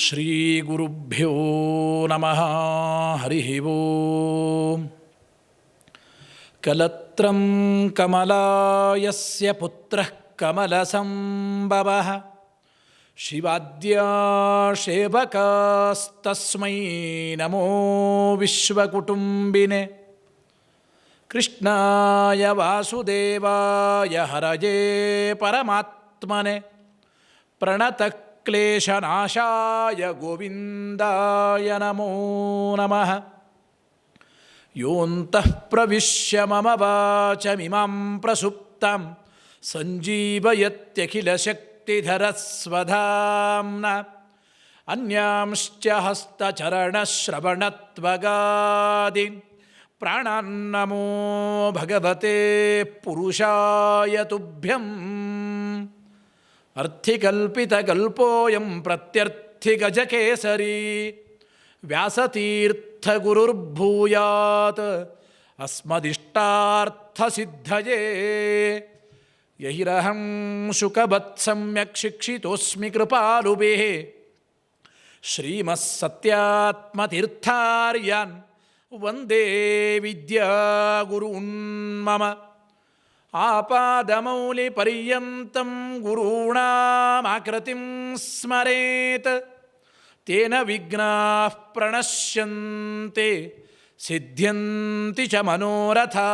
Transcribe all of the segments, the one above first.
श्रीगुरुभ्यो नमः। हरिः ओम्। कलत्रं कमलायस्य पुत्रः कमलसम्भवः। शिवाद्याशेवकास्तस्मै नमो विश्वकुटुम्बिने। कृष्णाय वासुदेवाय हरये परमात्मने। प्रणतः क्लेशनाशाय गोविन्दाय नमो नमः योऽन्तः प्रविश्य मम वाचमिमां प्रसुप्तां सञ्जीवयत्यखिलशक्तिधरस्वधाम्ना अन्यांश्च हस्तचरणश्रवणत्वगादि प्राणान्नमो भगवते पुरुषाय तुभ्यम् अर्थिकल्पितकल्पोऽयं प्रत्यर्थिगजकेसरी। व्यासतीर्थगुरुर्भूयात्। अस्मदिष्टार्थसिद्धये। यहिरहं शुकवत्सम्यक् शिक्षितोऽस्मि कृपालुभिः। श्रीमत्सत्यात्मतीर्थार्यान् वंदे विद्यागुरून् मम। ಮಮ ಆಪಾದಮೌಲಿಪರ್ಯಂతం ಗುರುಣಾಮಾಕೃತಿಂ ಸ್ಮರೇತ್. ತೇನ ವಿಘ್ನಾ ಪ್ರಣಶ್ಯಂತೆ, ಸಿದ್ಧ್ಯಂತಿ ಚ ಮನೋರಥಾ.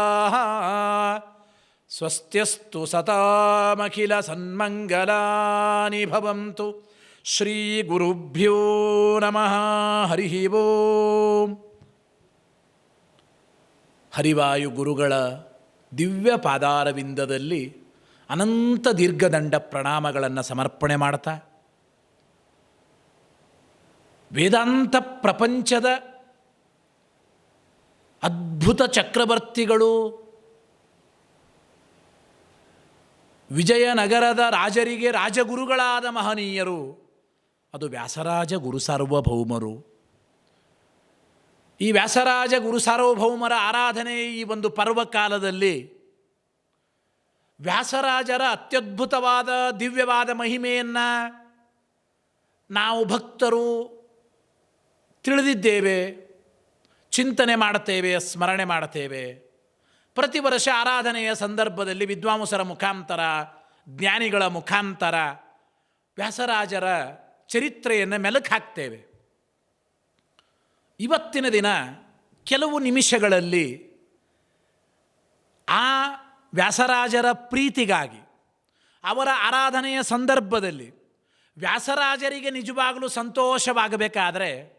ಸ್ವಸ್ತ್ಯಸ್ತು ಸತಾಮಖಿಲ ಸನ್ಮಂಗಲಾನಿ ಭವಂತು ಶ್ರೀ ಗುರುಭ್ಯೋ ನಮಃ. ಹರಿ ಓಂ. ಹರಿವಾಯು ಗುರುಗಳ ದಿವ್ಯ ಪಾದಾರವಿಂದದಲ್ಲಿ ಅನಂತ ದೀರ್ಘದಂಡ ಪ್ರಣಾಮಗಳನ್ನು ಸಮರ್ಪಣೆ ಮಾಡ್ತಾ, ವೇದಾಂತ ಪ್ರಪಂಚದ ಅದ್ಭುತ ಚಕ್ರವರ್ತಿಗಳು, ವಿಜಯನಗರದ ರಾಜರಿಗೆ ರಾಜಗುರುಗಳಾದ ಮಹನೀಯರು, ಅದು ವ್ಯಾಸರಾಜ ಗುರು ಸಾರ್ವಭೌಮರು ಈ ವ್ಯಾಸರಾಜ ಗುರು ಸಾರ್ವಭೌಮರ ಆರಾಧನೆ ಈ ಒಂದು ಪರ್ವಕಾಲದಲ್ಲಿ. ವ್ಯಾಸರಾಜರ ಅತ್ಯದ್ಭುತವಾದ ದಿವ್ಯವಾದ ಮಹಿಮೆಯನ್ನು ನಾವು ಭಕ್ತರು ತಿಳಿದಿದ್ದೇವೆ, ಚಿಂತನೆ ಮಾಡುತ್ತೇವೆ, ಸ್ಮರಣೆ ಮಾಡುತ್ತೇವೆ. ಪ್ರತಿ ವರ್ಷ ಆರಾಧನೆಯ ಸಂದರ್ಭದಲ್ಲಿ ವಿದ್ವಾಂಸರ ಮುಖಾಂತರ, ಜ್ಞಾನಿಗಳ ಮುಖಾಂತರ ವ್ಯಾಸರಾಜರ ಚರಿತ್ರೆಯನ್ನು ಮೆಲುಕು ಹಾಕ್ತೇವೆ. ಇವತ್ತಿನ ದಿನ ಕೆಲವು ನಿಮಿಷಗಳಲ್ಲಿ ಆ ವ್ಯಾಸರಾಜರ ಪ್ರೀತಿಗಾಗಿ, ಅವರ ಆರಾಧನೆಯ ಸಂದರ್ಭದಲ್ಲಿ ವ್ಯಾಸರಾಜರಿಗೆ ನಿಜವಾಗಲೂ ಸಂತೋಷವಾಗಬೇಕಾದರೆ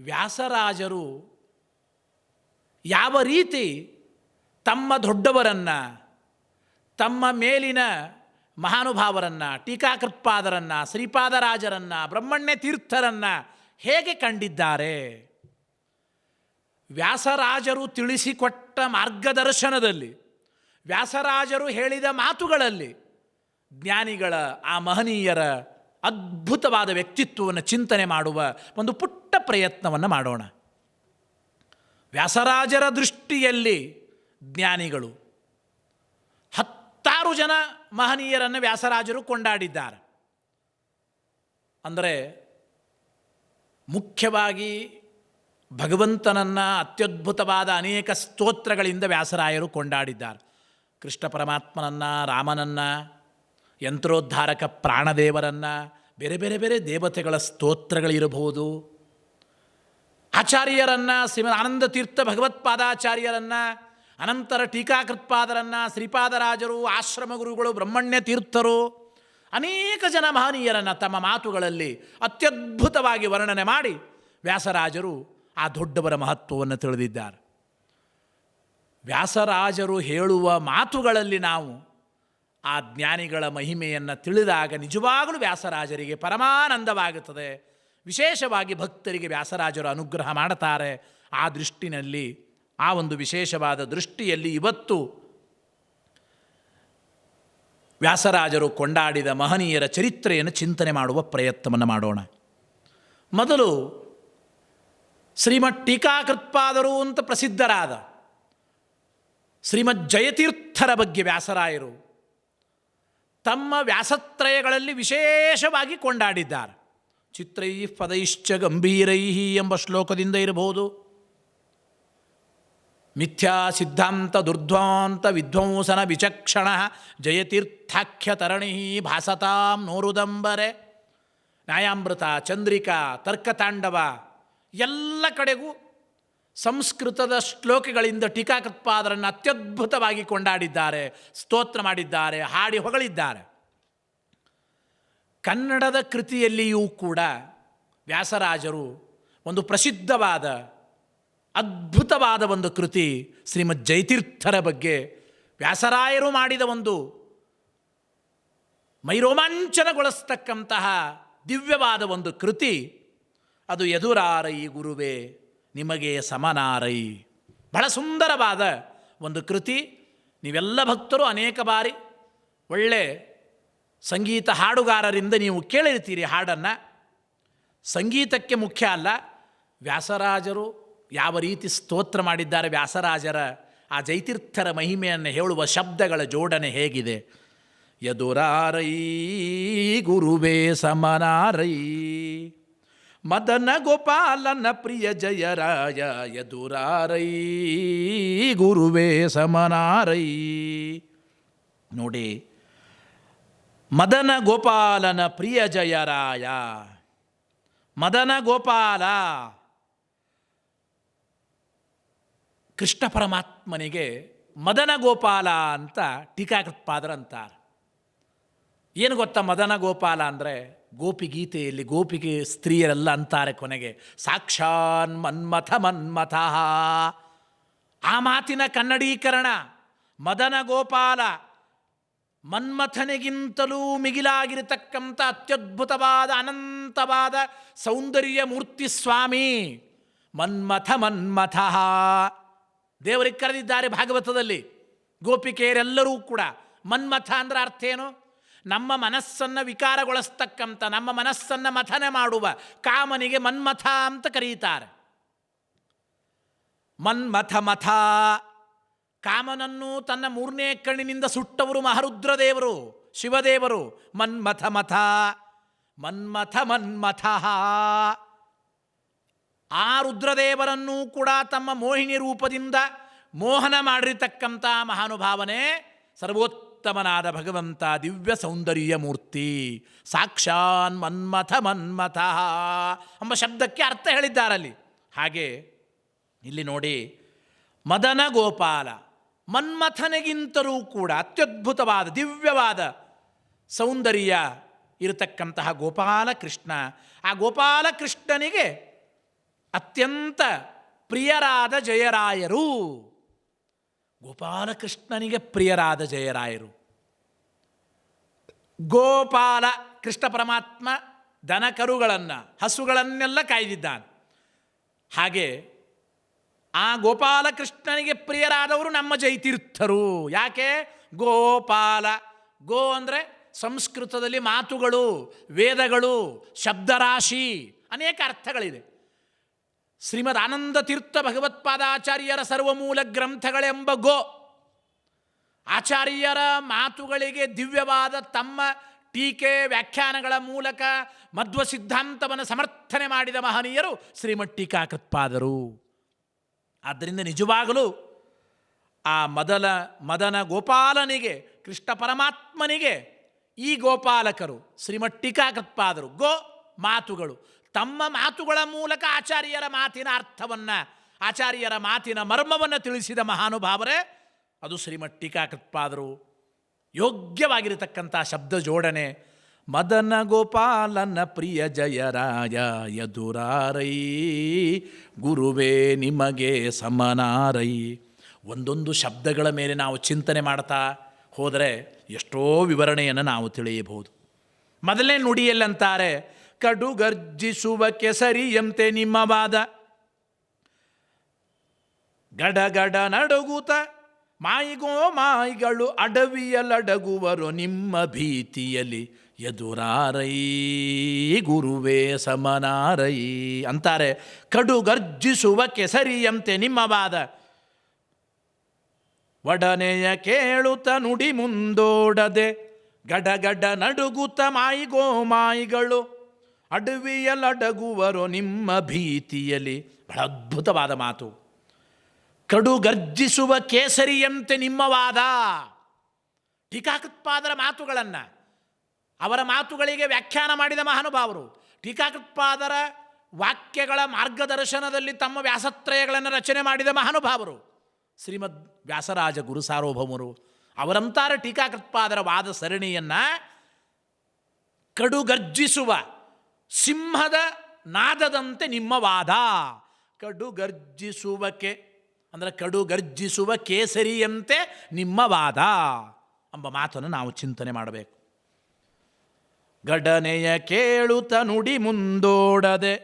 ವ್ಯಾಸರಾಜರು ಯಾವ ರೀತಿ ತಮ್ಮ ದೊಡ್ಡವರನ್ನು, ತಮ್ಮ ಮೇಲಿನ ಮಹಾನುಭಾವರನ್ನು, ಟೀಕಾಕೃತ್ಪಾದರನ್ನು, ಶ್ರೀಪಾದರಾಜರನ್ನು ಬ್ರಹ್ಮಣ್ಯ ತೀರ್ಥರನ್ನು ಹೇಗೆ ಕಂಡಿದ್ದಾರೆ? ವ್ಯಾಸರಾಜರು ತಿಳಿಸಿಕೊಟ್ಟ ಮಾರ್ಗದರ್ಶನದಲ್ಲಿ, ವ್ಯಾಸರಾಜರು ಹೇಳಿದ ಮಾತುಗಳಲ್ಲಿ ಜ್ಞಾನಿಗಳ, ಆ ಮಹನೀಯರ ಅದ್ಭುತವಾದ ವ್ಯಕ್ತಿತ್ವವನ್ನು ಚಿಂತನೆ ಮಾಡುವ ಒಂದು ಪುಟ್ಟ ಪ್ರಯತ್ನವನ್ನು ಮಾಡೋಣ. ವ್ಯಾಸರಾಜರ ದೃಷ್ಟಿಯಲ್ಲಿ ಜ್ಞಾನಿಗಳು, ಹತ್ತಾರು ಜನ ಮಹನೀಯರನ್ನು ವ್ಯಾಸರಾಜರು ಕೊಂಡಾಡಿದ್ದಾರೆ. ಅಂದರೆ ಮುಖ್ಯವಾಗಿ ಭಗವಂತನನ್ನು ಅತ್ಯದ್ಭುತವಾದ ಅನೇಕ ಸ್ತೋತ್ರಗಳಿಂದ ವ್ಯಾಸರಾಯರು ಕೊಂಡಾಡಿದ್ದಾರೆ. ಕೃಷ್ಣ ಪರಮಾತ್ಮನನ್ನು, ರಾಮನನ್ನು, ಯಂತ್ರೋದ್ಧಾರಕ ಪ್ರಾಣದೇವರನ್ನು, ಬೇರೆ ಬೇರೆ ಬೇರೆ ದೇವತೆಗಳ ಸ್ತೋತ್ರಗಳಿರಬಹುದು. ಆಚಾರ್ಯರನ್ನು ಶ್ರೀಮದ್ ಆನಂದ ತೀರ್ಥ ಭಗವತ್ಪಾದಾಚಾರ್ಯರನ್ನು ಅನಂತರ ಟೀಕಾಕೃತ್ಪಾದರನ್ನು ಶ್ರೀಪಾದರಾಜರು, ಆಶ್ರಮ ಗುರುಗಳು, ಬ್ರಹ್ಮಣ್ಯ ತೀರ್ಥರು ಅನೇಕ ಜನ ಮಹನೀಯರನ್ನು ತಮ್ಮ ಮಾತುಗಳಲ್ಲಿ ಅತ್ಯದ್ಭುತವಾಗಿ ವರ್ಣನೆ ಮಾಡಿ ವ್ಯಾಸರಾಜರು ಆ ದೊಡ್ಡವರ ಮಹತ್ವವನ್ನು ತಿಳಿದಿದ್ದಾರೆ. ವ್ಯಾಸರಾಜರು ಹೇಳುವ ಮಾತುಗಳಲ್ಲಿ ನಾವು ಆ ಜ್ಞಾನಿಗಳ ಮಹಿಮೆಯನ್ನು ತಿಳಿದಾಗ ನಿಜವಾಗಲೂ ವ್ಯಾಸರಾಜರಿಗೆ ಪರಮಾನಂದವಾಗುತ್ತದೆ. ವಿಶೇಷವಾಗಿ ಭಕ್ತರಿಗೆ ವ್ಯಾಸರಾಜರು ಅನುಗ್ರಹ ಮಾಡುತ್ತಾರೆ ಆ ದೃಷ್ಟಿನಲ್ಲಿ, ಆ ಒಂದು ವಿಶೇಷವಾದ ದೃಷ್ಟಿಯಲ್ಲಿ ಇವತ್ತು ವ್ಯಾಸರಾಜರು ಕೊಂಡಾಡಿದ ಮಹನೀಯರ ಚರಿತ್ರೆಯನ್ನು ಚಿಂತನೆ ಮಾಡುವ ಪ್ರಯತ್ನವನ್ನು ಮಾಡೋಣ. ಮೊದಲು ಶ್ರೀಮತ್ ಟೀಕಾಕೃತ್ಪಾದರು ಅಂತ ಪ್ರಸಿದ್ಧರಾದ ಶ್ರೀಮದ್ ಜಯತೀರ್ಥರ ಬಗ್ಗೆ ವ್ಯಾಸರಾಯರು ತಮ್ಮ ವ್ಯಾಸತ್ರಯಗಳಲ್ಲಿ ವಿಶೇಷವಾಗಿ ಕೊಂಡಾಡಿದ್ದಾರೆ. ಚಿತ್ರೈ ಪದೈಶ್ಚ ಗಂಭೀರೈ ಎಂಬ ಶ್ಲೋಕದಿಂದ ಇರಬಹುದು. ಮಿಥ್ಯಾ ಸಿದ್ಧಾಂತ ದುರ್ಧ್ವಾಂತ ವಿಧ್ವಂಸನ ವಿಚಕ್ಷಣ ಜಯತೀರ್ಥಾಖ್ಯ ತರಣಿ ಭಾಸತಾಂ ನೋರುದಂಬರೆ. ನ್ಯಾಯಾಮೃತ, ಚಂದ್ರಿಕಾ, ತರ್ಕತಾಂಡವ ಎಲ್ಲ ಕಡೆಗೂ ಸಂಸ್ಕೃತದ ಶ್ಲೋಕಗಳಿಂದ ಟೀಕಾಕೃತ್ಪಾದರನ್ನು ಅತ್ಯದ್ಭುತವಾಗಿ ಕೊಂಡಾಡಿದ್ದಾರೆ, ಸ್ತೋತ್ರ ಮಾಡಿದ್ದಾರೆ, ಹಾಡಿ ಹೊಗಳಿದ್ದಾರೆ. ಕನ್ನಡದ ಕೃತಿಯಲ್ಲಿಯೂ ಕೂಡ ವ್ಯಾಸರಾಜರು ಒಂದು ಪ್ರಸಿದ್ಧವಾದ ಅದ್ಭುತವಾದ ಒಂದು ಕೃತಿ ಶ್ರೀಮದ್ ಜೈತೀರ್ಥರ ಬಗ್ಗೆ ವ್ಯಾಸರಾಯರು ಮಾಡಿದ ಒಂದು ಮೈರೋಮಾಂಚನಗೊಳಿಸ್ತಕ್ಕಂತಹ ದಿವ್ಯವಾದ ಒಂದು ಕೃತಿ. ಅದು ಎದುರಾರೈ ಗುರುವೇ, ನಿಮಗೆ ಸಮನಾರೈ. ಬಹಳ ಸುಂದರವಾದ ಒಂದು ಕೃತಿ. ನೀವೆಲ್ಲ ಭಕ್ತರು ಅನೇಕ ಬಾರಿ ಒಳ್ಳೆ ಸಂಗೀತ ಹಾಡುಗಾರರಿಂದ ನೀವು ಕೇಳಿರ್ತೀರಿ ಹಾಡನ್ನು. ಸಂಗೀತಕ್ಕೆ ಮುಖ್ಯ ಅಲ್ಲ, ವ್ಯಾಸರಾಜರು ಯಾವ ರೀತಿ ಸ್ತೋತ್ರ ಮಾಡಿದ್ದಾರೆ ವ್ಯಾಸರಾಜರ ಆ ಜೈತೀರ್ಥರ ಮಹಿಮೆಯನ್ನು ಹೇಳುವ ಶಬ್ದಗಳ ಜೋಡಣೆ ಹೇಗಿದೆ. ಯದುರಾರೈ, ಗುರುವೇ ಸಮನಾರೈ, ಮದನ ಗೋಪಾಲನ ಪ್ರಿಯ ಜಯರಾಯ, ಯದುರಾರೈ, ಗುರುವೇ ಸಮನಾರೈ. ನೋಡಿ, ಮದನ ಗೋಪಾಲನ ಪ್ರಿಯ ಜಯರಾಯ, ಮದನ ಗೋಪಾಲ ಕೃಷ್ಣ ಪರಮಾತ್ಮನಿಗೆ ಮದನ ಗೋಪಾಲ ಅಂತ ಟೀಕಾಕೃತ್ಪಾದರ ಅಂತಾರೆ. ಏನು ಗೊತ್ತಾ ಮದನ ಗೋಪಾಲ ಅಂದರೆ? ಗೋಪಿ ಗೀತೆಯಲ್ಲಿ ಗೋಪಿಗೆ ಸ್ತ್ರೀಯರೆಲ್ಲ ಅಂತಾರೆ ಕೊನೆಗೆ, ಸಾಕ್ಷಾನ್ ಮನ್ಮಥ ಮನ್ಮಥ. ಆ ಮಾತಿನ ಕನ್ನಡೀಕರಣ, ಮದನ ಗೋಪಾಲ ಮನ್ಮಥನಿಗಿಂತಲೂ ಮಿಗಿಲಾಗಿರತಕ್ಕಂಥ ಅತ್ಯದ್ಭುತವಾದ, ಅನಂತವಾದ ಸೌಂದರ್ಯ ಮೂರ್ತಿ ಸ್ವಾಮಿ ಮನ್ಮಥ ಮನ್ಮಥ. ದೇವರಿಗೆ ಕರೆದಿದ್ದಾರೆ ಭಾಗವತದಲ್ಲಿ. ಗೋಪಿಕೆಯರೆಲ್ಲರೂ ಕೂಡ ಮನ್ಮಥ ಅಂದ್ರೆ ಅರ್ಥ ಏನು? ನಮ್ಮ ಮನಸ್ಸನ್ನು ವಿಕಾರಗೊಳಿಸ್ತಕ್ಕಂಥ, ನಮ್ಮ ಮನಸ್ಸನ್ನು ಮಥನೆ ಮಾಡುವ ಕಾಮನಿಗೆ ಮನ್ಮಥ ಅಂತ ಕರೀತಾರೆ. ಮನ್ಮಥ ಮಥ. ಕಾಮನನ್ನು ತನ್ನ ಮೂರನೇ ಕಣ್ಣಿನಿಂದ ಸುಟ್ಟವರು ಮಹರುದ್ರದೇವರು, ಶಿವದೇವರು. ಮನ್ಮಥ ಮಥ. ಮನ್ಮಥ ಮನ್ಮಥ. ಆ ರುದ್ರದೇವರನ್ನೂ ಕೂಡ ತಮ್ಮ ಮೋಹಿನಿ ರೂಪದಿಂದ ಮೋಹನ ಮಾಡಿರತಕ್ಕಂಥ ಮಹಾನುಭಾವನೆ ಸರ್ವೋತ್ತಮನಾದ ಭಗವಂತ ದಿವ್ಯ ಸೌಂದರ್ಯ ಮೂರ್ತಿ. ಸಾಕ್ಷಾನ್ ಮನ್ಮಥ ಮನ್ಮಥ. ಎಂಬ ಶಬ್ದಕ್ಕೆ ಅರ್ಥ ಹೇಳಿದ್ದಾರಲ್ಲಿ. ಹಾಗೆ ಇಲ್ಲಿ ನೋಡಿ, ಮದನ ಗೋಪಾಲ ಮನ್ಮಥನಿಗಿಂತಲೂ ಕೂಡ ಅತ್ಯದ್ಭುತವಾದ, ದಿವ್ಯವಾದ ಸೌಂದರ್ಯ ಇರತಕ್ಕಂತಹ ಗೋಪಾಲಕೃಷ್ಣ. ಆ ಗೋಪಾಲ ಕೃಷ್ಣನಿಗೆ ಅತ್ಯಂತ ಪ್ರಿಯರಾದ ಜಯರಾಯರು. ಗೋಪಾಲಕೃಷ್ಣನಿಗೆ ಪ್ರಿಯರಾದ ಜಯರಾಯರು. ಗೋಪಾಲ ಕೃಷ್ಣ ಪರಮಾತ್ಮ ದನಕರುಗಳನ್ನು, ಹಸುಗಳನ್ನೆಲ್ಲ ಕಾಯ್ದಿದ್ದಾನೆ. ಹಾಗೆ ಆ ಗೋಪಾಲಕೃಷ್ಣನಿಗೆ ಪ್ರಿಯರಾದವರು ನಮ್ಮ ಜೈತೀರ್ಥರು. ಯಾಕೆ? ಗೋಪಾಲ, ಗೋ ಅಂದರೆ ಸಂಸ್ಕೃತದಲ್ಲಿ ಮಾತುಗಳು, ವೇದಗಳು, ಶಬ್ದರಾಶಿ, ಅನೇಕ ಅರ್ಥಗಳಿದೆ ಶ್ರೀಮದ್ ಆನಂದ ತೀರ್ಥ ಭಗವತ್ಪಾದಾಚಾರ್ಯರ ಸರ್ವಮೂಲ ಗ್ರಂಥಗಳೆಂಬ ಗೋ, ಆಚಾರ್ಯರ ಮಾತುಗಳಿಗೆ ದಿವ್ಯವಾದ ತಮ್ಮ ಟೀಕೆ ವ್ಯಾಖ್ಯಾನಗಳ ಮೂಲಕ ಮಧ್ವ ಸಿದ್ಧಾಂತವನ್ನು ಸಮರ್ಥನೆ ಮಾಡಿದ ಮಹನೀಯರು ಶ್ರೀಮಠ್ ಟೀಕಾಕೃತ್ಪಾದರು ಆದ್ದರಿಂದ ನಿಜವಾಗಲೂ ಆ ಮೊದಲ, ಮದನ ಗೋಪಾಲನಿಗೆ, ಕೃಷ್ಣ ಪರಮಾತ್ಮನಿಗೆ ಈ ಗೋಪಾಲಕರು ಶ್ರೀಮಠ್ ಟೀಕಾಕೃತ್ಪಾದರು ಗೋ ಮಾತುಗಳು. ತಮ್ಮ ಮಾತುಗಳ ಮೂಲಕ ಆಚಾರ್ಯರ ಮಾತಿನ ಅರ್ಥವನ್ನು, ಆಚಾರ್ಯರ ಮಾತಿನ ಮರ್ಮವನ್ನು ತಿಳಿಸಿದ ಮಹಾನುಭಾವರೇ, ಅದು ಶ್ರೀಮಠ್ ಟೀಕಾಕೃತ್ಪಾದರು ಯೋಗ್ಯವಾಗಿರತಕ್ಕಂಥ ಶಬ್ದ ಜೋಡಣೆ, ಮದನ ಗೋಪಾಲನ ಪ್ರಿಯ ಜಯರಾಯ ಯದುರಾರೈ, ಗುರುವೇ ನಿಮಗೆ ಸಮನಾರೈ. ಒಂದೊಂದು ಶಬ್ದಗಳ ಮೇಲೆ ನಾವು ಚಿಂತನೆ ಮಾಡ್ತಾ ಹೋದರೆ ಎಷ್ಟೋ ವಿವರಣೆಯನ್ನು ನಾವು ತಿಳಿಯಬಹುದು. ಮೊದಲನೇ ನುಡಿಯಲ್ಲಂತಾರೆ ಕಡುಗರ್ಜಿಸುವ ಕೆಸರಿಯಂತೆ ನಿಮ್ಮ ವಾದ? ಗಡಗಡ ನಡಗುತ ಮಾಯಿಗೋ ಮಾಯಿಗಳು ಅಡವಿಯಲಡಗುವರು ನಿಮ್ಮ ಭೀತಿಯಲ್ಲಿ. ಎದುರಾರೈ ಗುರುವೇ ಸಮನಾರೈ ಅಂತಾರೆ. ಕಡುಗರ್ಜಿಸುವ ಕೆಸರಿಯಂತೆ ನಿಮ್ಮ ವಾದ? ಒಡನೆಯ ಕೇಳುತ್ತ ನುಡಿ ಮುಂದೋಡದೆ. ಗಡಗಡ ನಡುಗುತ್ತ ಮಾಯಿಗೋ ಮಾಯಿಗಳು ಅಡವಿಯಲಡಗುವರು ನಿಮ್ಮ ಭೀತಿಯಲ್ಲಿ. ಬಹಳ ಅದ್ಭುತವಾದ ಮಾತು. ಕಡು ಗರ್ಜಿಸುವ ಕೇಸರಿಯಂತೆ ನಿಮ್ಮ ವಾದ. ಟೀಕಾಕೃತ್ಪಾದರ ಮಾತುಗಳನ್ನು. ಅವರ ಮಾತುಗಳಿಗೆ ವ್ಯಾಖ್ಯಾನ ಮಾಡಿದ ಮಹಾನುಭಾವರು. ಟೀಕಾಕೃತ್ಪಾದರ ವಾಕ್ಯಗಳ ಮಾರ್ಗದರ್ಶನದಲ್ಲಿ ತಮ್ಮ ವ್ಯಾಸತ್ರಯಗಳನ್ನು ರಚನೆ ಮಾಡಿದ ಮಹಾನುಭಾವರು. ಶ್ರೀಮದ್ ವ್ಯಾಸರಾಜ ಗುರು ಸಾರ್ವಭೌಮರು. ಅವರಂತಾರ ಟೀಕಾಕೃತ್ಪಾದರ ವಾದ ಸರಣಿಯನ್ನು ಕಡುಗರ್ಜಿಸುವ ಸಿಂಹದ ನಾದದಂತೆ ನಿಮ್ಮ ವಾದ. ಕಡು ಗರ್ಜಿಸುವಕೆ ಅಂದರೆ ಕಡುಗರ್ಜಿಸುವ ಕೇಸರಿಯಂತೆ ನಿಮ್ಮ ವಾದ ಎಂಬ ಮಾತನ್ನು ನಾವು ಚಿಂತನೆ ಮಾಡಬೇಕು. ಗಡನೆಯ ಕೇಳುತ್ತ ನುಡಿ ಮುಂದೋಡದೆ,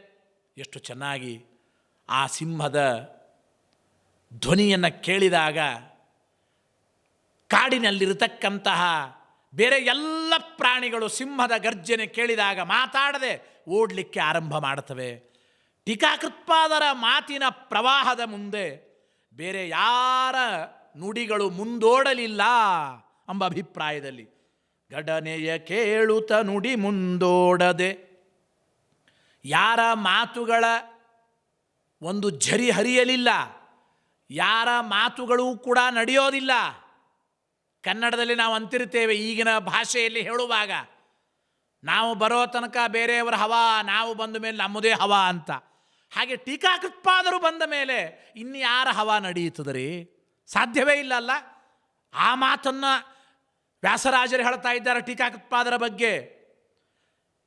ಎಷ್ಟು ಚೆನ್ನಾಗಿ ಆ ಸಿಂಹದ ಧ್ವನಿಯನ್ನು ಕೇಳಿದಾಗ ಕಾಡಿನಲ್ಲಿರತಕ್ಕಂತಹ ಬೇರೆ ಎಲ್ಲ ಪ್ರಾಣಿಗಳು ಸಿಂಹದ ಗರ್ಜನೆ ಕೇಳಿದಾಗ ಮಾತಾಡದೆ ಓಡಲಿಕ್ಕೆ ಆರಂಭ ಮಾಡುತ್ತವೆ. ಟೀಕಾಕೃತ್ಪಾದರ ಮಾತಿನ ಪ್ರವಾಹದ ಮುಂದೆ ಬೇರೆ ಯಾರ ನುಡಿಗಳು ಮುಂದೋಡಲಿಲ್ಲ ಎಂಬ ಅಭಿಪ್ರಾಯದಲ್ಲಿ ಘಟನೆಯ ಕೇಳುತ್ತ ನುಡಿ ಮುಂದೋಡದೆ ಯಾರ ಮಾತುಗಳ ಒಂದು ಝರಿ ಹರಿಯಲಿಲ್ಲ, ಯಾರ ಮಾತುಗಳೂ ಕೂಡ ನಡೆಯೋದಿಲ್ಲ. ಕನ್ನಡದಲ್ಲಿ ನಾವು ಅಂತಿರ್ತೇವೆ ಈಗಿನ ಭಾಷೆಯಲ್ಲಿ ಹೇಳುವಾಗ. ನಾವು ಬರೋ ತನಕ ಬೇರೆಯವರ ಹವ, ನಾವು ಬಂದ ಮೇಲೆ ನಮ್ಮದೇ ಹವ ಅಂತ. ಹಾಗೆ ಟೀಕಾಕೃತ್ಪಾದರು ಬಂದ ಮೇಲೆ ಇನ್ಯಾರ ಹವ ಹವಾ ನಡೆಯುತ್ತದೆ ರೀ ಸಾಧ್ಯವೇ ಇಲ್ಲ ಅಲ್ಲ? ಆ ಮಾತನ್ನು ವ್ಯಾಸರಾಜರು ಹೇಳ್ತಾ ಇದ್ದಾರೆ ಟೀಕಾಕೃತ್ಪಾದರ ಬಗ್ಗೆ.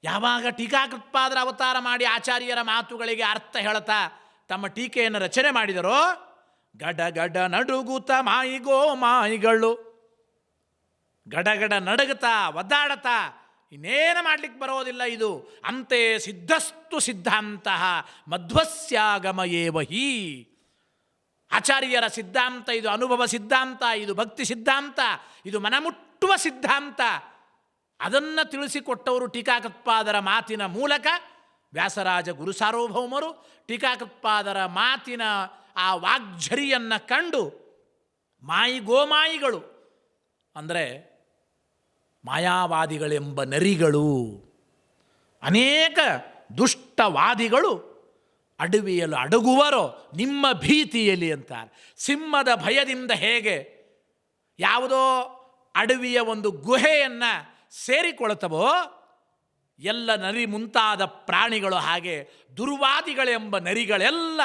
ಯಾವಾಗ ಟೀಕಾಕೃತ್ಪಾದರ ಅವತಾರ ಮಾಡಿ ಆಚಾರ್ಯರ ಮಾತುಗಳಿಗೆ ಅರ್ಥ ಹೇಳ್ತಾ ತಮ್ಮ ಟೀಕೆಯನ್ನು ರಚನೆ ಮಾಡಿದರೋ? ಗಡ ಗಡ ನಡುಗುತ ಮಾಯಿಗೋ ಮಾಯಿಗಳು. ಗಡಗಡ ನಡಗುತ್ತಾ ಒದ್ದಾಡತಾ ಇನ್ನೇನು ಮಾಡ್ಲಿಕ್ಕೆ ಬರೋದಿಲ್ಲ ಇದು? ಅಂತೆ ಸಿದ್ಧಸ್ತು ಸಿದ್ಧಾಂತ, ಮಧ್ವಸ್ಯಾಗಮ ಏವ ಹಿ. ಆಚಾರ್ಯರ ಸಿದ್ಧಾಂತ, ಇದು ಅನುಭವ ಸಿದ್ಧಾಂತ, ಇದು ಭಕ್ತಿ ಸಿದ್ಧಾಂತ, ಇದು ಮನಮುಟ್ಟುವ ಸಿದ್ಧಾಂತ. ಅದನ್ನು ತಿಳಿಸಿಕೊಟ್ಟವರು ಟೀಕಾಕೃತ್ಪಾದರ ಮಾತಿನ ಮೂಲಕ ವ್ಯಾಸರಾಜ ಗುರು ಸಾರ್ವಭೌಮರು ಟೀಕಾಕೃತ್ಪಾದರ ಮಾತಿನ ಆ ವಾಗ್ಝರಿಯನ್ನು ಕಂಡು ಮಾಯಿ ಗೋಮಾಯಿಗಳು ಅಂದರೆ ಮಾಯಾವಾದಿಗಳೆಂಬ ನರಿಗಳು. ಅನೇಕ ದುಷ್ಟವಾದಿಗಳು ಅಡವಿಯಲು ಅಡಗುವರೋ ನಿಮ್ಮ ಭೀತಿಯಲ್ಲಿ ಅಂತಾರೆ. ಸಿಂಹದ ಭಯದಿಂದ ಹೇಗೆ ಯಾವುದೋ ಅಡವಿಯ ಒಂದು ಗುಹೆಯನ್ನು ಸೇರಿಕೊಳ್ತವೋ ಎಲ್ಲ ನರಿ ಮುಂತಾದ ಪ್ರಾಣಿಗಳು ಹಾಗೆ ದುರ್ವಾದಿಗಳೆಂಬ ನರಿಗಳೆಲ್ಲ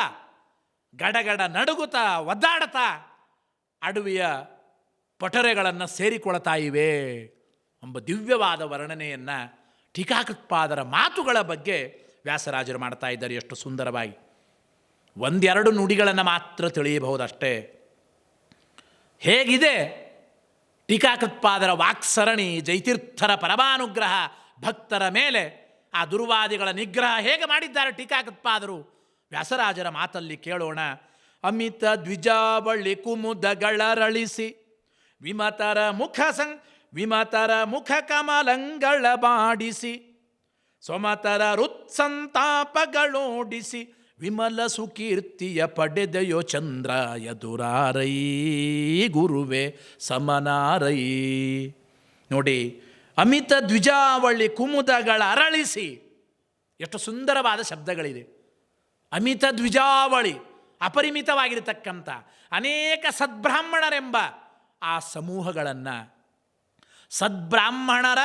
ಗಡಗಡ ನಡುಗುತ್ತಾ ಒದ್ದಾಡ್ತಾ ಅಡವಿಯ ಪಟರೆಗಳನ್ನು ಸೇರಿಕೊಳ್ತಾ ಇವೆ. ಎಂಬ ದಿವ್ಯವಾದ ವರ್ಣನೆಯನ್ನು ಟೀಕಾಕೃತ್ಪಾದರ ಮಾತುಗಳ ಬಗ್ಗೆ ವ್ಯಾಸರಾಜರು ಮಾಡ್ತಾ ಇದ್ದಾರೆ. ಎಷ್ಟು ಸುಂದರವಾಗಿ. ಒಂದೆರಡು ನುಡಿಗಳನ್ನು ಮಾತ್ರ ತಿಳಿಯಬಹುದಷ್ಟೇ. ಹೇಗಿದೆ? ಟೀಕಾಕೃತ್ಪಾದರ ವಾಕ್ಸರಣಿ ಜೈತೀರ್ಥರ ಪರಮಾನುಗ್ರಹ ಭಕ್ತರ ಮೇಲೆ ಆ ದುರ್ವಾದಿಗಳ ನಿಗ್ರಹ ಹೇಗೆ ಮಾಡಿದ್ದಾರೆ ಟೀಕಾಕೃತ್ಪಾದರು? ವ್ಯಾಸರಾಜರ ಮಾತಲ್ಲಿ ಕೇಳೋಣ. ಅಮಿತ ದ್ವಿಜಾವಳಿ ಕುಮುದಗಳರಳಿಸಿ, ವಿಮತರ ಮುಖ ಸಂ ವಿಮತರ ಮುಖ ಕಮಲಂಗಳ ಬಾಡಿಸಿ, ಸೊಮತರ ರುತ್ಸಂತಾಪಗಳೋಡಿಸಿ ವಿಮಲ ಸುಕೀರ್ತಿಯ ಪಡೆದೆಯೋ ಚಂದ್ರ ಎದುರಾರೈ ಗುರುವೆ ಸಮನಾರೈ. ನೋಡಿ, ಅಮಿತ ದ್ವಿಜಾವಳಿ ಕುಮುದಗಳ ಅರಳಿಸಿ, ಎಷ್ಟು ಸುಂದರವಾದ ಶಬ್ದಗಳಿದೆ. ಅಮಿತ ದ್ವಿಜಾವಳಿ ಅಪರಿಮಿತವಾಗಿರತಕ್ಕಂಥ ಅನೇಕ ಸದ್ಬ್ರಾಹ್ಮಣರೆಂಬ ಆ ಸಮೂಹಗಳನ್ನು ಸದ್ಬ್ರಾಹ್ಮಣರ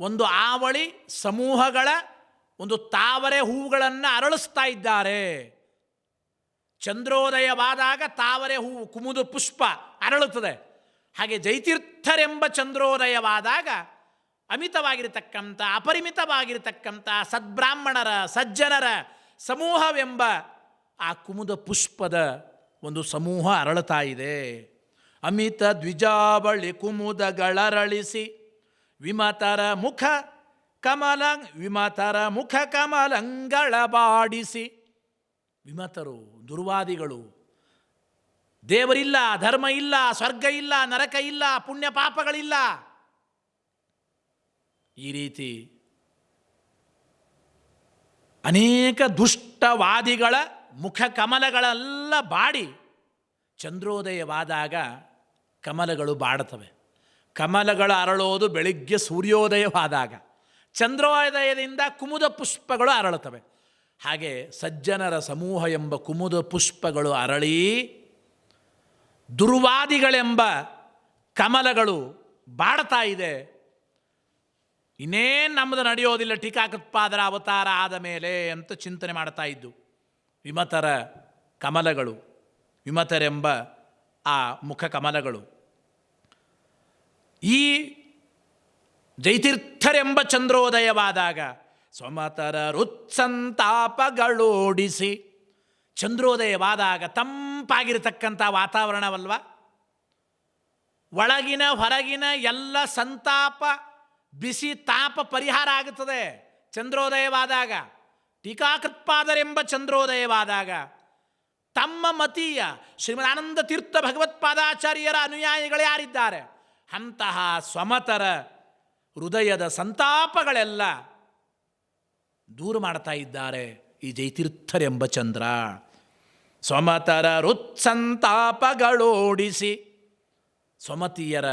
ಒಂದು ಆವಳಿ ಸಮೂಹಗಳ ಒಂದು ತಾವರೆ ಹೂವುಗಳನ್ನು ಅರಳಿಸ್ತಾ ಇದ್ದಾರೆ. ಚಂದ್ರೋದಯವಾದಾಗ ತಾವರೆ ಹೂವು ಕುಮುದು ಪುಷ್ಪ ಅರಳುತ್ತದೆ. ಹಾಗೆ ಜೈತೀರ್ಥರೆಂಬ ಚಂದ್ರೋದಯವಾದಾಗ ಅಮಿತವಾಗಿರತಕ್ಕಂಥ, ಅಪರಿಮಿತವಾಗಿರತಕ್ಕಂಥ ಸದ್ಬ್ರಾಹ್ಮಣರ, ಸಜ್ಜನರ ಸಮೂಹವೆಂಬ ಆ ಕುಮುದ ಪುಷ್ಪದ ಒಂದು ಸಮೂಹ ಅರಳುತ್ತಾ ಇದೆ. ಅಮಿತ ದ್ವಿಜಾವಳಿ ಕುಮುದಗಳರಳಿಸಿ. ವಿಮತರ ಮುಖ ಕಮಲ ವಿಮತರ ಮುಖ ಕಮಲಂಗಳ ಬಾಡಿಸಿ. ವಿಮತರು, ದುರ್ವಾದಿಗಳು, ದೇವರಿಲ್ಲ, ಧರ್ಮ ಇಲ್ಲ, ಸ್ವರ್ಗ ಇಲ್ಲ, ನರಕ ಇಲ್ಲ, ಪುಣ್ಯ ಪಾಪಗಳಿಲ್ಲ. ಈ ರೀತಿ ಅನೇಕ ದುಷ್ಟವಾದಿಗಳ ಮುಖ ಕಮಲಗಳೆಲ್ಲ ಬಾಡಿ ಚಂದ್ರೋದಯವಾದಾಗ ಕಮಲಗಳು ಬಾಡುತ್ತವೆ. ಕಮಲಗಳು ಅರಳೋದು ಬೆಳಿಗ್ಗೆ ಸೂರ್ಯೋದಯವಾದಾಗ. ಚಂದ್ರೋದಯದಿಂದ ಕುಮುದ ಪುಷ್ಪಗಳು ಅರಳುತ್ತವೆ. ಹಾಗೆ ಸಜ್ಜನರ ಸಮೂಹ ಎಂಬ ಕುಮುದ ಪುಷ್ಪಗಳು ಅರಳಿ, ದುರ್ವಾದಿಗಳೆಂಬ ಕಮಲಗಳು ಬಾಡ್ತಾ ಇದೆ. ಇನ್ನೇನು ನಮ್ಮದು ನಡೆಯೋದಿಲ್ಲ ಟೀಕಾಕೃತ್ಪಾದರ ಅವತಾರ ಆದ ಮೇಲೆ ಅಂತ ಚಿಂತನೆ ಮಾಡ್ತಾ ಇದ್ದು. ವಿಮತರ ಕಮಲಗಳು, ವಿಮತರೆಂಬ ಆ ಮುಖ ಕಮಲಗಳು. ಈ ಜೈತೀರ್ಥರೆಂಬ ಚಂದ್ರೋದಯವಾದಾಗ ಸ್ವಮತರ ರುತ್ಸಂತಾಪಗಳೋಡಿಸಿ ಚಂದ್ರೋದಯವಾದಾಗ ತಂಪಾಗಿರತಕ್ಕಂಥ ವಾತಾವರಣವಲ್ವ? ಒಳಗಿನ ಹೊರಗಿನ ಎಲ್ಲ ಸಂತಾಪ, ಬಿಸಿ ತಾಪ ಪರಿಹಾರ ಆಗುತ್ತದೆ. ಚಂದ್ರೋದಯವಾದಾಗ, ಟೀಕಾಕೃತ್ಪಾದರೆಂಬ ಚಂದ್ರೋದಯವಾದಾಗ ತಮ್ಮ ಮತೀಯ ಶ್ರೀಮದಾನಂದ ತೀರ್ಥ ಭಗವತ್ಪಾದಾಚಾರ್ಯರ ಅನುಯಾಯಿಗಳು ಯಾರಿದ್ದಾರೆ? ಅಂತಹ ಸ್ವಮತರ ಹೃದಯದ ಸಂತಾಪಗಳೆಲ್ಲ ದೂರ ಮಾಡ್ತಾ ಇದ್ದಾರೆ ಈ ಜೈತೀರ್ಥರೆಂಬ ಚಂದ್ರ. ಸ್ವಮತರ ಹೃತ್ಸಂತಾಪಗಳೋಡಿಸಿ, ಸ್ವಮತಿಯರ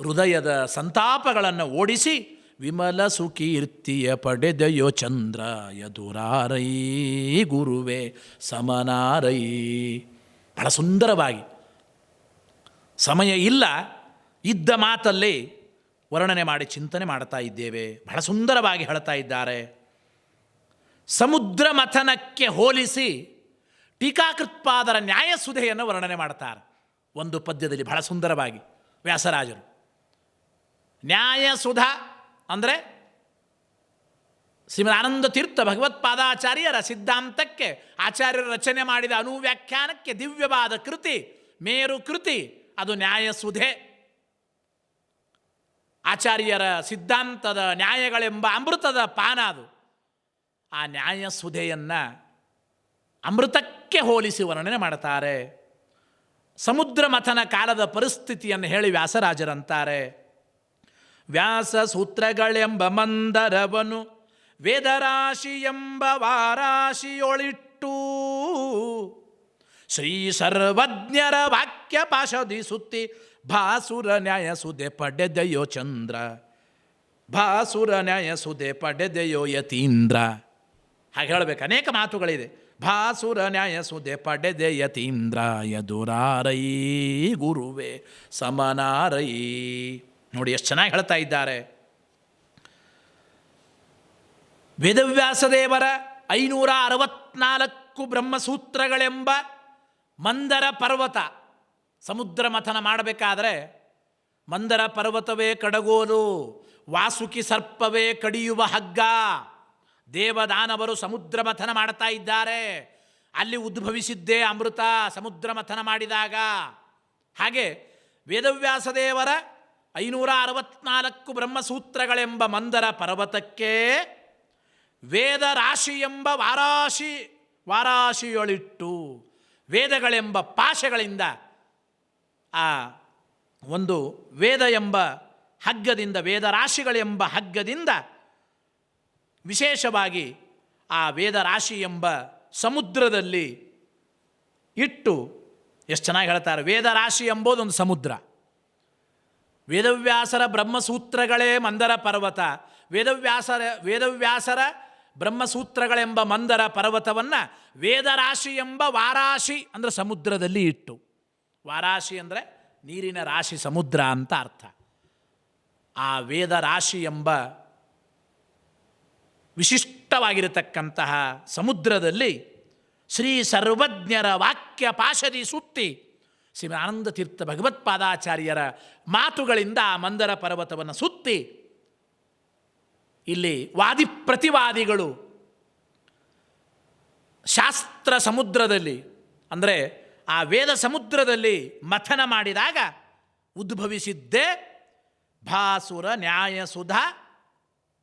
ಹೃದಯದ ಸಂತಾಪಗಳನ್ನು ಓಡಿಸಿ ವಿಮಲ ಸುಕೀರ್ತಿಯ ಪಡೆದಯೋ ಚಂದ್ರ ಯದುರಾರೈ ಗುರುವೆ ಸಮನಾರೈ. ಬಹಳ ಸುಂದರವಾಗಿ. ಸಮಯ ಇಲ್ಲ, ಇದ್ದ ಮಾತಲ್ಲಿ ವರ್ಣನೆ ಮಾಡಿ ಚಿಂತನೆ ಮಾಡ್ತಾ ಇದ್ದೇವೆ. ಬಹಳ ಸುಂದರವಾಗಿ ಹೇಳ್ತಾ ಇದ್ದಾರೆ. ಸಮುದ್ರ ಮಥನಕ್ಕೆ ಹೋಲಿಸಿ ಟೀಕಾಕೃತ್ಪಾದರ ನ್ಯಾಯಸುಧೆಯನ್ನು ವರ್ಣನೆ ಮಾಡ್ತಾರೆ. ಒಂದು ಪದ್ಯದಲ್ಲಿ ಬಹಳ ಸುಂದರವಾಗಿ ವ್ಯಾಸರಾಜರು. ನ್ಯಾಯಸುಧ ಅಂದರೆ ಶ್ರೀಮದ್ ಆನಂದ ತೀರ್ಥ ಭಗವತ್ಪಾದಾಚಾರ್ಯರ ಸಿದ್ಧಾಂತಕ್ಕೆ ಆಚಾರ್ಯರ ರಚನೆ ಮಾಡಿದ ಅನುವ್ಯಾಖ್ಯಾನಕ್ಕೆ ದಿವ್ಯವಾದ ಕೃತಿ, ಮೇರು ಕೃತಿ, ಅದು ನ್ಯಾಯಸುಧೆ ಆಚಾರ್ಯರ ಸಿದ್ಧಾಂತದ ನ್ಯಾಯಗಳೆಂಬ ಅಮೃತದ ಪಾನ ಅದು. ಆ ನ್ಯಾಯಸುಧೆಯನ್ನು ಅಮೃತಕ್ಕೆ ಹೋಲಿಸಿ ವರ್ಣನೆ ಮಾಡ್ತಾರೆ. ಸಮುದ್ರ ಮಥನ ಕಾಲದ ಪರಿಸ್ಥಿತಿಯನ್ನು ಹೇಳಿ ವ್ಯಾಸರಾಜರಂತಾರೆ. ವ್ಯಾಸ ಸೂತ್ರಗಳೆಂಬ ಮಂದರವನು ವೇದರಾಶಿ ಎಂಬ ವಾರಾಶಿಯೊಳಿಟ್ಟು ಶ್ರೀ ಸರ್ವಜ್ಞರ ವಾಕ್ಯ ಪಾಶದಿ ಸುತ್ತಿ ಭಾಸುರ ನ್ಯಾಯ ಸುದೆ ಪಡೆದೆಯೋ ಚಂದ್ರ, ಭಾಸುರ ನ್ಯಾಯ ಸುದೆ ಪಡೆದೆಯೋ ಯತೀಂದ್ರ. ಹಾಗೆ ಹೇಳಬೇಕು, ಅನೇಕ ಮಾತುಗಳಿದೆ. ಭಾಸುರ ನ್ಯಾಯ ಸುದೆ ಪಡೆದೆ ಯತೀಂದ್ರ, ಯದುರಾರೈ ಗುರುವೆ, ಸಮನಾರೈ. ನೋಡಿ ಎಷ್ಟು ಚೆನ್ನಾಗಿ ಹೇಳ್ತಾ ಇದ್ದಾರೆ. ವೇದವ್ಯಾಸದೇವರ ಐನೂರ ಅರವತ್ನಾಲ್ಕು ಬ್ರಹ್ಮಸೂತ್ರಗಳೆಂಬ ಮಂದರ ಪರ್ವತ, ಸಮುದ್ರ ಮಥನ ಮಾಡಬೇಕಾದ್ರೆ ಮಂದರ ಪರ್ವತವೇ ಕಡಗೋಲು, ವಾಸುಕಿ ಸರ್ಪವೇ ಕಡಿಯುವ ಹಗ್ಗ, ದೇವದಾನವರು ಸಮುದ್ರ ಮಥನ ಮಾಡ್ತಾ ಇದ್ದಾರೆ. ಅಲ್ಲಿ ಉದ್ಭವಿಸಿದ್ದೇ ಅಮೃತ ಸಮುದ್ರ ಮಥನ ಮಾಡಿದಾಗ. ಹಾಗೆ ವೇದವ್ಯಾಸದೇವರ ಐನೂರ ಅರವತ್ನಾಲ್ಕು ಬ್ರಹ್ಮಸೂತ್ರಗಳೆಂಬ ಮಂದರ ಪರ್ವತಕ್ಕೆ ವೇದ ರಾಶಿ ಎಂಬ ವಾರಾಶಿ, ವಾರಾಶಿಯೊಳಿಟ್ಟು ವೇದಗಳೆಂಬ ಪಾಶಗಳಿಂದ ಆ ಒಂದು ವೇದ ಎಂಬ ಹಗ್ಗದಿಂದ, ವೇದ ರಾಶಿಗಳೆಂಬ ಹಗ್ಗದಿಂದ ವಿಶೇಷವಾಗಿ ಆ ವೇದ ರಾಶಿ ಎಂಬ ಸಮುದ್ರದಲ್ಲಿ ಇಟ್ಟು, ಎಷ್ಟು ಚೆನ್ನಾಗಿ ಹೇಳ್ತಾರೆ, ವೇದ ರಾಶಿ ಎಂಬುದೊಂದು ಸಮುದ್ರ. ವೇದವ್ಯಾಸರ ಬ್ರಹ್ಮಸೂತ್ರಗಳೇ ಮಂದರ ಪರ್ವತ. ವೇದವ್ಯಾಸರ ವೇದವ್ಯಾಸರ ಬ್ರಹ್ಮಸೂತ್ರಗಳೆಂಬ ಮಂದರ ಪರ್ವತವನ್ನು ವೇದರಾಶಿ ಎಂಬ ವಾರಾಶಿ ಅಂದರೆ ಸಮುದ್ರದಲ್ಲಿ ಇಟ್ಟು. ವಾರಾಶಿ ಅಂದರೆ ನೀರಿನ ರಾಶಿ ಸಮುದ್ರ ಅಂತ ಅರ್ಥ. ಆ ವೇದರಾಶಿ ಎಂಬ ವಿಶಿಷ್ಟವಾಗಿರತಕ್ಕಂತಹ ಸಮುದ್ರದಲ್ಲಿ ಶ್ರೀ ಸರ್ವಜ್ಞರ ವಾಕ್ಯ ಪಾಶದಿ ಸುತ್ತಿ ಶ್ರೀ ಆನಂದ ತೀರ್ಥ ಭಗವತ್ಪಾದಾಚಾರ್ಯರ ಮಾತುಗಳಿಂದ ಆ ಮಂದರ ಪರ್ವತವನ್ನು ಸುತ್ತಿ ಇಲ್ಲಿ ವಾದಿ ಪ್ರತಿವಾದಿಗಳು ಶಾಸ್ತ್ರ ಸಮುದ್ರದಲ್ಲಿ, ಅಂದರೆ ಆ ವೇದ ಸಮುದ್ರದಲ್ಲಿ ಮಥನ ಮಾಡಿದಾಗ ಉದ್ಭವಿಸಿದ್ದೇ ಭಾಸುರ ನ್ಯಾಯಸುಧ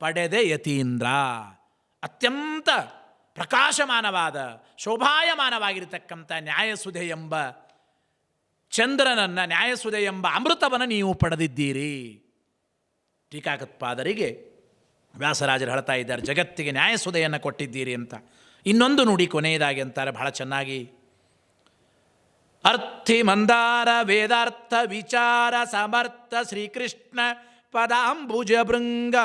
ಪಡೆದೆ ಯತೀಂದ್ರ. ಅತ್ಯಂತ ಪ್ರಕಾಶಮಾನವಾದ, ಶೋಭಾಯಮಾನವಾಗಿರತಕ್ಕಂಥ ನ್ಯಾಯಸುಧೆ ಎಂಬ ಚಂದ್ರನನ್ನು ನ್ಯಾಯಸುದೆ ಎಂಬ ಅಮೃತವನ್ನು ನೀವು ಪಡೆದಿದ್ದೀರಿ. ಟೀಕಾಕತ್ಪಾದರಿಗೆ ವ್ಯಾಸರಾಜರು ಹೇಳ್ತಾ ಇದ್ದಾರೆ, ಜಗತ್ತಿಗೆ ನ್ಯಾಯಸುದೆಯನ್ನು ಕೊಟ್ಟಿದ್ದೀರಿ ಅಂತ. ಇನ್ನೊಂದು ನುಡಿ ಕೊನೆಯದಾಗಿ ಅಂತಾರೆ, ಬಹಳ ಚೆನ್ನಾಗಿ. ಅರ್ಥಿ ಮಂದಾರ ವೇದಾರ್ಥ ವಿಚಾರ ಸಮರ್ಥ ಶ್ರೀಕೃಷ್ಣ ಪದಾಂಬುಜ ಭೃಂಗ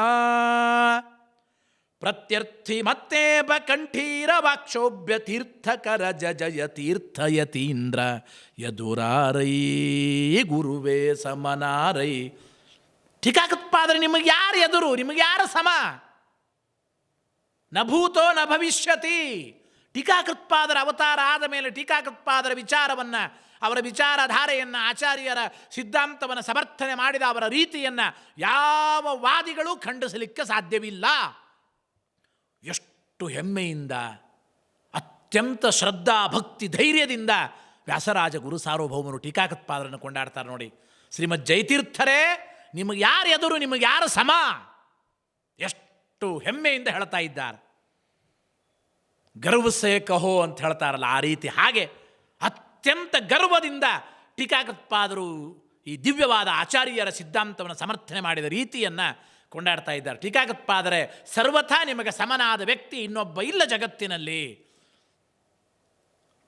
ಪ್ರತ್ಯರ್ಥಿ ಮತ್ತೇಬ ಕಂಠೀರ ವಾಕ್ಷೋಭ್ಯ ತೀರ್ಥಕರ ಜಯ ತೀರ್ಥಯತೀಂದ್ರ ಯದುರಾರೈ ಗುರುವೇ ಸಮನಾರೈ. ಟೀಕಾಕತ್ಪಾದ್ರೆ ನಿಮಗೆ ಯಾರು ಎದುರು? ನಿಮಗೆ ಯಾರು ಸಮ? ನ ಭೂತೋ ನ ಭವಿಷ್ಯತಿ. ಟೀಕಾಕೃತ್ಪಾದರ ಅವತಾರ ಆದ ಮೇಲೆ ಟೀಕಾಕೃತ್ಪಾದರ ವಿಚಾರವನ್ನು, ಅವರ ವಿಚಾರಧಾರೆಯನ್ನು ಆಚಾರ್ಯರ ಸಿದ್ಧಾಂತವನ್ನು ಸಮರ್ಥನೆ ಮಾಡಿದ ಅವರ ರೀತಿಯನ್ನು ಯಾವ ವಾದಿಗಳು ಖಂಡಿಸಲಿಕ್ಕೆ ಸಾಧ್ಯವಿಲ್ಲ. ಎಷ್ಟು ಹೆಮ್ಮೆಯಿಂದ, ಅತ್ಯಂತ ಶ್ರದ್ಧಾ ಭಕ್ತಿ ಧೈರ್ಯದಿಂದ ವ್ಯಾಸರಾಜ ಗುರು ಸಾರ್ವಭೌಮರು ಟೀಕಾಕತ್ಪಾದರನ್ನು ಕೊಂಡಾಡ್ತಾರೆ ನೋಡಿ. ಶ್ರೀಮದ್ ಜೈತೀರ್ಥರೇ ನಿಮಗೆ ಯಾರು ಎದುರು, ನಿಮಗೆ ಯಾರು ಸಮ? ಎಷ್ಟು ಹೆಮ್ಮೆಯಿಂದ ಹೇಳ್ತಾ ಇದ್ದಾರೆ. ಗರ್ವಸೇ ಕಹೋ ಅಂತ ಹೇಳ್ತಾರಲ್ಲ ಆ ರೀತಿ ಹಾಗೆ ಅತ್ಯಂತ ಗರ್ವದಿಂದ ಟೀಕಾಕತ್ಪಾದರು ಈ ದಿವ್ಯವಾದ ಆಚಾರ್ಯರ ಸಿದ್ಧಾಂತವನ್ನು ಸಮರ್ಥನೆ ಮಾಡಿದ ರೀತಿಯನ್ನು ಕೊಂಡಾಡ್ತಾ ಇದ್ದಾರೆ. ಟೀಕಾಕತ್ಪಾದರೆ ಸರ್ವಥಾ ನಿಮಗೆ ಸಮನಾದ ವ್ಯಕ್ತಿ ಇನ್ನೊಬ್ಬ ಇಲ್ಲ ಜಗತ್ತಿನಲ್ಲಿ.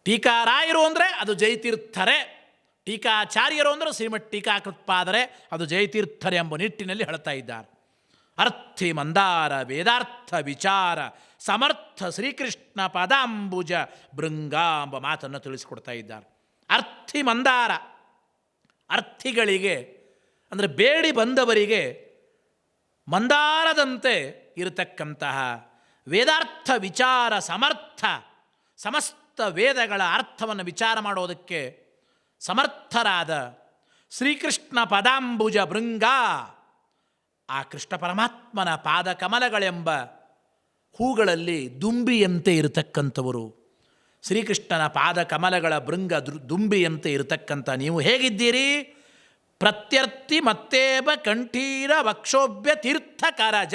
ಟೀಕಾರಾಯರು ಅಂದರೆ ಅದು ಜಯತೀರ್ಥರೇ ಟೀಕಾಚಾರ್ಯರು ಅಂದರೆ ಶ್ರೀಮಠ್ ಟೀಕಾಕೃತ್ಪಾದರೆ ಅದು ಜಯತೀರ್ಥರೇ ಎಂಬ ನಿಟ್ಟಿನಲ್ಲಿ ಹೇಳ್ತಾ ಇದ್ದಾರೆ. ಅರ್ಥಿ ಮಂದಾರ ವೇದಾರ್ಥ ವಿಚಾರ ಸಮರ್ಥ ಶ್ರೀಕೃಷ್ಣ ಪದಾಂಬುಜ ಭೃಂಗಾಂಬ ಮಾತನ್ನು ತಿಳಿಸಿಕೊಡ್ತಾ ಇದ್ದಾರೆ. ಅರ್ಥಿ ಮಂದಾರ ಅರ್ಥಿಗಳಿಗೆ ಅಂದರೆ ಬೇಡಿ ಬಂದವರಿಗೆ ಮಂದಾರದಂತೆ ಇರತಕ್ಕಂತಹ ವೇದಾರ್ಥ ವಿಚಾರ ಸಮರ್ಥ ಸಮಸ್ತ ವೇದಗಳ ಅರ್ಥವನ್ನು ವಿಚಾರ ಮಾಡೋದಕ್ಕೆ ಸಮರ್ಥರಾದ ಶ್ರೀಕೃಷ್ಣ ಪದಾಂಬುಜ ಭೃಂಗ ಆ ಕೃಷ್ಣ ಪರಮಾತ್ಮನ ಪಾದ ಕಮಲಗಳೆಂಬ ಹೂಗಳಲ್ಲಿ ದುಂಬಿಯಂತೆ ಇರತಕ್ಕಂಥವರು. ಶ್ರೀಕೃಷ್ಣನ ಪಾದ ಕಮಲಗಳ ಭೃಂಗ ದುಂಬಿಯಂತೆ ಇರತಕ್ಕಂಥ ನೀವು ಹೇಗಿದ್ದೀರಿ? ಪ್ರತ್ಯರ್ಥಿ ಮತ್ತೇಬ ಕಂಠೀರ ವಕ್ಷೋಭ್ಯ ತೀರ್ಥ ಕರಜ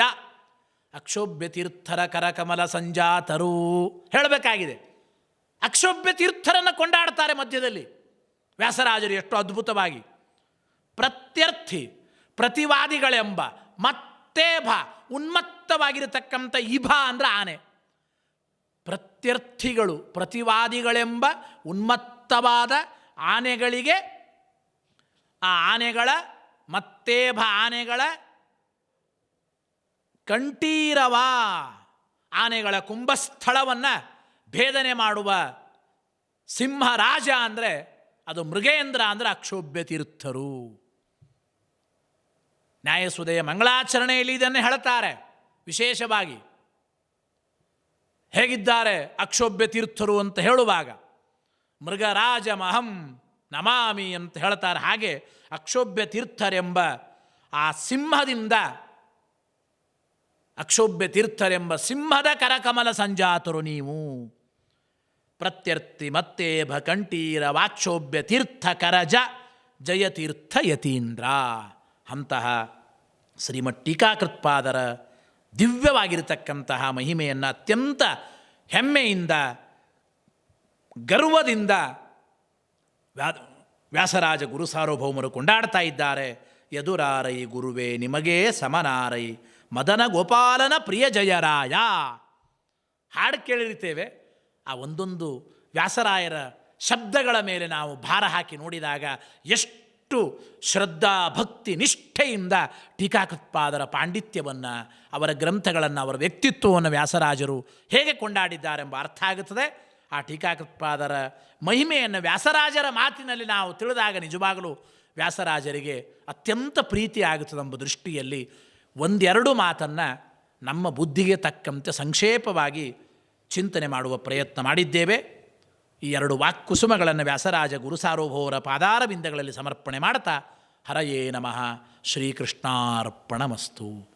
ಅಕ್ಷೋಭ್ಯ ತೀರ್ಥರ ಕರಕಮಲ ಸಂಜಾತರು. ಹೇಳಬೇಕಾಗಿದೆ. ಅಕ್ಷೋಭ್ಯ ತೀರ್ಥರನ್ನು ಕೊಂಡಾಡ್ತಾರೆ ಮಧ್ಯದಲ್ಲಿ. ವ್ಯಾಸರಾಜರು ಎಷ್ಟು ಅದ್ಭುತವಾಗಿ. ಪ್ರತ್ಯರ್ಥಿ, ಪ್ರತಿವಾದಿಗಳೆಂಬ ಮತ್ತೇಭ, ಉನ್ಮತ್ತವಾಗಿರತಕ್ಕಂಥ ಇಭ ಅಂದ್ರೆ ಆನೆ. ಪ್ರತ್ಯರ್ಥಿಗಳು, ಪ್ರತಿವಾದಿಗಳೆಂಬ ಉನ್ಮತ್ತವಾದ ಆನೆಗಳಿಗೆ ಆ ಆನೆಗಳ, ಮತ್ತೇಭ ಆನೆಗಳ, ಕಂಠೀರವ ಆನೆಗಳ ಕುಂಭಸ್ಥಳವನ್ನು ಭೇದನೆ ಮಾಡುವ ಸಿಂಹರಾಜ ಅಂದರೆ ಅದು ಮೃಗೇಂದ್ರ ಅಂದರೆ ಅಕ್ಷೋಭ್ಯ ತೀರ್ಥರು. ನ್ಯಾಯಸುದಯ ಮಂಗಳಾಚರಣೆಯಲ್ಲಿ ಇದನ್ನು ಹೇಳ್ತಾರೆ. ವಿಶೇಷವಾಗಿ ಹೇಗಿದ್ದಾರೆ ಅಕ್ಷೋಭ್ಯ ತೀರ್ಥರು ಅಂತ ಹೇಳುವಾಗ ಮೃಗರಾಜ ಮಹಂ ನಮಾಮಿ ಅಂತ ಹೇಳ್ತಾರೆ. ಹಾಗೆ ಅಕ್ಷೋಭ್ಯ ತೀರ್ಥರೆಂಬ ಆ ಸಿಂಹದಿಂದ ಅಕ್ಷೋಭ್ಯ ತೀರ್ಥರೆಂಬ ಸಿಂಹದ ಕರಕಮಲ ಸಂಜಾತರು ನೀವು. ಪ್ರತ್ಯರ್ಥಿ ಮತ್ತೆ ಭಕಂಠೀರ ವಾಕ್ಷೋಭ್ಯ ತೀರ್ಥ ಕರಜ ಜಯತೀರ್ಥ ಯತೀಂದ್ರ. ಅಂತಹ ಶ್ರೀಮಠ್ ಟೀಕಾಕೃತ್ಪಾದರ ದಿವ್ಯವಾಗಿರತಕ್ಕಂತಹ ಮಹಿಮೆಯನ್ನು ಅತ್ಯಂತ ಹೆಮ್ಮೆಯಿಂದ, ಗರ್ವದಿಂದ ವ್ಯಾಸರಾಜ ಗುರು ಸಾರ್ವಭೌಮರು ಕೊಂಡಾಡ್ತಾ ಇದ್ದಾರೆ. ಯದುರಾರೈ ಗುರುವೇ, ನಿಮಗೇ ಸಮನಾರೈ. ಮದನ ಗೋಪಾಲನ ಪ್ರಿಯ ಜಯರಾಯ. ಹಾಡು ಕೇಳಿರ್ತೇವೆ ಆ ಒಂದೊಂದು ವ್ಯಾಸರಾಯರ ಶಬ್ದಗಳ ಮೇಲೆ ನಾವು ಭಾರ ಹಾಕಿ ನೋಡಿದಾಗ ಎಷ್ಟು ಶ್ರದ್ಧಾ ಭಕ್ತಿ ನಿಷ್ಠೆಯಿಂದ ಟೀಕಾಕೃತ್ಪಾದರ ಪಾಂಡಿತ್ಯವನ್ನು, ಅವರ ಗ್ರಂಥಗಳನ್ನು, ಅವರ ವ್ಯಕ್ತಿತ್ವವನ್ನು ವ್ಯಾಸರಾಜರು ಹೇಗೆ ಕೊಂಡಾಡಿದ್ದಾರೆಂಬ ಅರ್ಥ ಆಗುತ್ತದೆ. ಆ ಟೀಕಾಕೃತ್ಪಾದರ ಮಹಿಮೆಯನ್ನು ವ್ಯಾಸರಾಜರ ಮಾತಿನಲ್ಲಿ ನಾವು ತಿಳಿದಾಗ ನಿಜವಾಗಲೂ ವ್ಯಾಸರಾಜರಿಗೆ ಅತ್ಯಂತ ಪ್ರೀತಿ ಆಗುತ್ತದೆಂಬ ದೃಷ್ಟಿಯಲ್ಲಿ ಒಂದೆರಡು ಮಾತನ್ನು ನಮ್ಮ ಬುದ್ಧಿಗೆ ತಕ್ಕಂತೆ ಸಂಕ್ಷೇಪವಾಗಿ ಚಿಂತನೆ ಮಾಡುವ ಪ್ರಯತ್ನ ಮಾಡಿದ್ದೇವೆ. ಈ ಎರಡು ವಾಕ್ಕುಸುಮಗಳನ್ನು ವ್ಯಾಸರಾಜ ಗುರುಸಾರ್ವಭೌಮರ ಪಾದಾರವಿಂದಗಳಲ್ಲಿ ಸಮರ್ಪಣೆ ಮಾಡ್ತಾ ಹರಯೇ ನಮಃ. ಶ್ರೀಕೃಷ್ಣಾರ್ಪಣಮಸ್ತು.